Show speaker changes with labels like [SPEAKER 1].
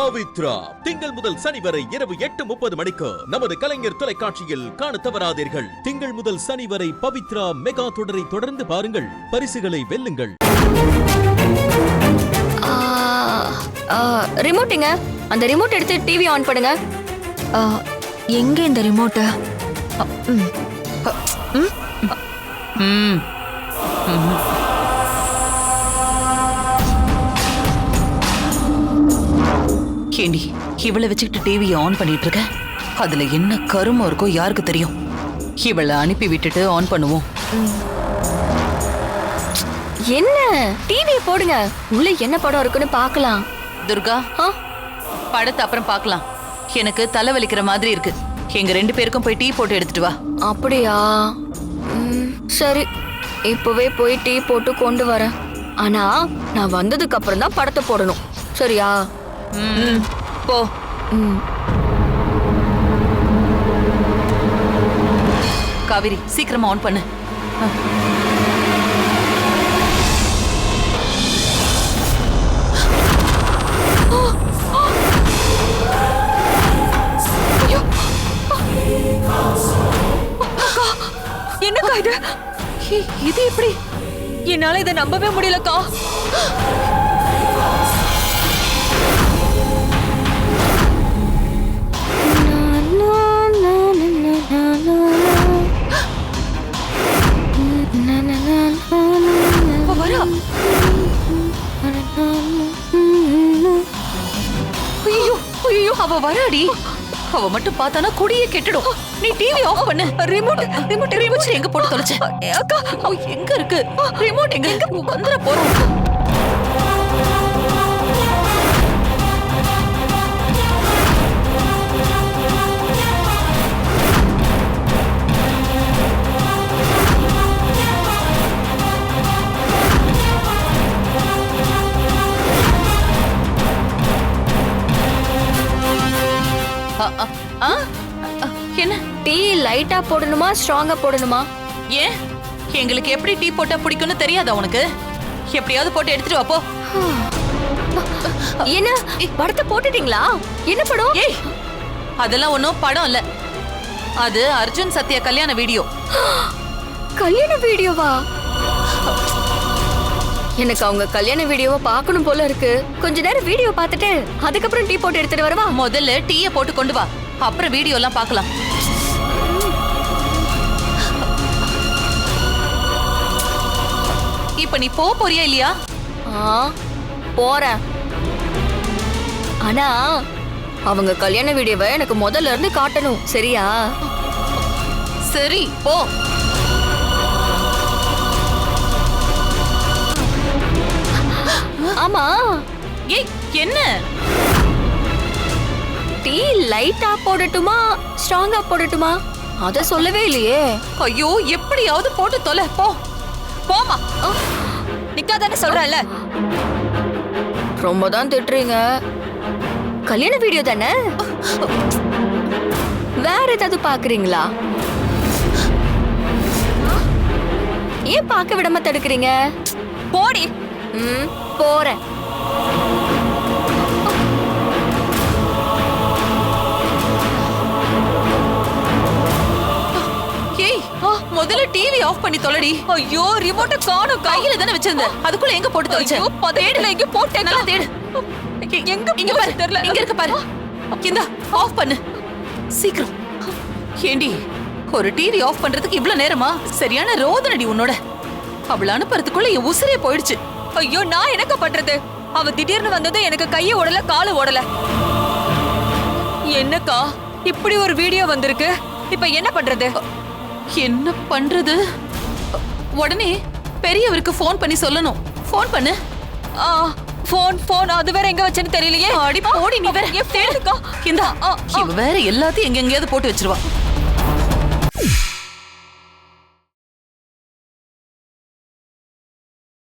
[SPEAKER 1] பவித்ரா. திங்கள் முதல் சனி வரை இரவு எட்டு முப்பது மணிக்கு நமது கலைஞர் தொலைக்காட்சியில் காண தவறாதீர்கள். திங்கள் முதல் சனி வரை பவித்ரா மெகா தொடரை தொடர்ந்து பாருங்கள். பரிசுகளை வெல்லுங்கள்.
[SPEAKER 2] ரிமோட்டுங்க அந்த ரிமோட் எடுத்து டிவி ஆன் பண்ணுங்க.
[SPEAKER 3] ஆ, எங்க இந்த ரிமோட்டு
[SPEAKER 4] ம். ஏண்டி? இவளை வச்சுக்கிட்டு டிவியை ஆன் பண்ணிட்டு இருக்க அதுல என்ன கருமம் இருக்கோ யாருக்கு தெரியும்? இவளை அனுப்பி விட்டுட்டு ஆன் பண்ணுவோம்.
[SPEAKER 2] என்ன? டிவி போடுங்க. உள்ள என்ன படம் இருக்குன்னு பார்க்கலாம்.
[SPEAKER 4] துர்கா
[SPEAKER 2] ஆ,
[SPEAKER 4] படத்தை அப்புறம் பார்க்கலாம். எனக்கு தலைவலிக்கிற மாதிரி இருக்கு. எங்க ரெண்டு பேருக்கும் போய் டீ போட்டு எடுத்துட்டு வா.
[SPEAKER 2] அப்படியா? சரி. இப்பவே போய் டீ போட்டு கொண்டு வரேன். ஆனா நான் வந்ததுக்கு அப்புறம் தான் படத்தை போடணும். சரியா?
[SPEAKER 4] ம், போ. காவிரி சீக்கிரமா ஆன் பண்ணு.
[SPEAKER 3] என்னக்கா இது? இது எப்படி? என்னால இதை நம்பவே முடியலக்கா.
[SPEAKER 4] ஐயோ அவ வராடி. அவ மட்டும் பார்த்தானா குடியே கெட்டுடும். நீ டிவி ஆஃப் பண்ணு. ரிமோட் ரிமோட் ரிமோட் எங்க போட்டு தொலைச்ச? அக்கா எங்க இருக்கு? ரிமோட் எங்க எங்க? வந்துட போறோம்.
[SPEAKER 2] லைட்டா போடணுமா ஸ்ட்ராங்கா போடணுமா?
[SPEAKER 4] ஏன் எங்களுக்கு எப்படி டீ போட்டா பிடிக்கும்னு தெரியாதா உனக்கு? எப்படியாவது போட்டு எடுத்துட்டு வா போ.
[SPEAKER 2] என்ன படத்தை போட்டுட்டீங்களா? என்ன படம்?
[SPEAKER 4] ஏய் அதெல்லாம் ஒன்றும் படம் இல்ல. அது அர்ஜுன் சத்யா கல்யாண வீடியோ.
[SPEAKER 2] கல்யாண வீடியோவா? எனக்கு அவங்க கல்யாண வீடியோவை பார்க்கணும் போல இருக்கு. கொஞ்ச நேரம் வீடியோ பார்த்துட்டு அதுக்கப்புறம் டீ போட்டு எடுத்துட்டு வரவா?
[SPEAKER 4] முதல்ல டீயை போட்டு கொண்டு வா. அப்புறம் வீடியோ எல்லாம் பார்க்கலாம். இப்ப நீ போ போறியா இல்லையா?
[SPEAKER 2] ஆ போறேன். ஆனா அவங்க கல்யாண வீடியோவை எனக்கு முதல்ல இருந்து காட்டணும் சரியா?
[SPEAKER 4] சரி போ.
[SPEAKER 2] ஆமா.
[SPEAKER 4] ஏய் என்ன?
[SPEAKER 2] டீ லைட்டா போடட்டுமா ஸ்ட்ராங்கா போடட்டுமா? அத சொல்லவே இல்லையே.
[SPEAKER 4] ஐயோ எப்படியாவது போட்டு தொலை போ. போமா
[SPEAKER 3] நிக்காதானே சொல்றல
[SPEAKER 2] ரொம்ப தான் திட்டுறீங்க. கல்யாண வீடியோ தானே? வேற ஏதாவது பாக்குறீங்களா? ஏன் பார்க்க விடாம தடுக்கிறீங்க?
[SPEAKER 3] போடி.
[SPEAKER 2] ம் போறேன்.
[SPEAKER 4] ஆஃப் பண்ணி தொலைடி.
[SPEAKER 3] ஐயோ ரிமோட்ட காணோம்
[SPEAKER 4] கையில தானே வச்சிருந்த அதுக்குள்ள எங்க போட்டு தொலைச்ச?
[SPEAKER 3] பதட்டத்துல எங்க போட்டேன்.
[SPEAKER 4] நல்லா தேடு.
[SPEAKER 3] எங்க
[SPEAKER 4] இங்க பாரு.
[SPEAKER 3] தெரியல.
[SPEAKER 4] இங்க இருக்க பாரு. இந்தா ஆஃப் பண்ணு. சீக்கிரம். ஏண்டி ஒரு டிவி ஆஃப் பண்றதுக்கு இவ்ளோ நேரமா? சரியான ரோதனடி உன்னோட. அவள அனுப்புறதுக்குள்ள என் உசிரே போயிடுச்சு.
[SPEAKER 3] ஐயோ நான் என்னக்கா பண்றது? அவ திடீர்னு வந்ததும் எனக்கு கைய ஓடல காலு ஓடல. என்னக்கா இப்படி ஒரு வீடியோ வந்திருக்கு. இப்ப என்ன பண்றது?
[SPEAKER 4] என்ன பண்றது? உடனே பெரியவருக்கு ஃபோன் பண்ணி சொல்லணும். ஃபோன் பண்ணு.
[SPEAKER 3] ஆ போன் போன் அது வேற எங்க வச்சேன்னு தெரியலையே.
[SPEAKER 4] அடி போடி நீ வேற.
[SPEAKER 3] தேடுக்கா.
[SPEAKER 4] இந்தா வேற எல்லாத்தையும் எங்க எங்கேயாவது போட்டு வச்சிருவா.